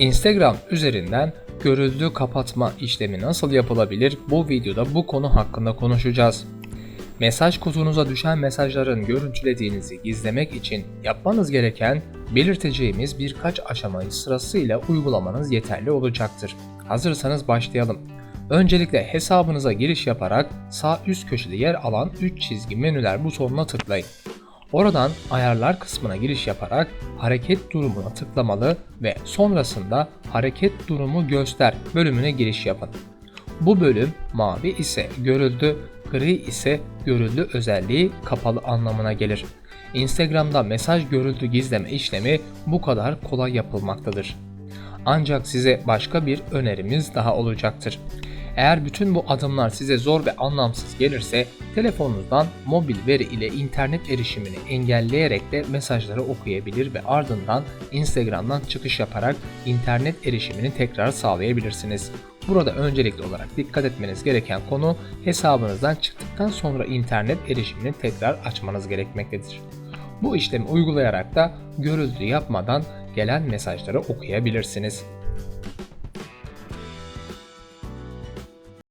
Instagram üzerinden görüldü kapatma işlemi nasıl yapılabilir? Bu videoda bu konu hakkında konuşacağız. Mesaj kutunuza düşen mesajların görüntülediğinizi gizlemek için yapmanız gereken belirteceğimiz birkaç aşamayı sırasıyla uygulamanız yeterli olacaktır. Hazırsanız başlayalım. Öncelikle hesabınıza giriş yaparak sağ üst köşede yer alan 3 çizgi menüler butonuna tıklayın. Oradan ayarlar kısmına giriş yaparak hareket durumuna tıklamalı ve sonrasında hareket durumu göster bölümüne giriş yapın. Bu bölüm mavi ise görüldü, gri ise görüldü özelliği kapalı anlamına gelir. Instagram'da mesaj görüldü gizleme işlemi bu kadar kolay yapılmaktadır. Ancak size başka bir önerimiz daha olacaktır. Eğer bütün bu adımlar size zor ve anlamsız gelirse telefonunuzdan mobil veri ile internet erişimini engelleyerek de mesajları okuyabilir ve ardından Instagram'dan çıkış yaparak internet erişimini tekrar sağlayabilirsiniz. Burada öncelikli olarak dikkat etmeniz gereken konu hesabınızdan çıktıktan sonra internet erişimini tekrar açmanız gerekmektedir. Bu işlemi uygulayarak da görüldü yapmadan gelen mesajları okuyabilirsiniz.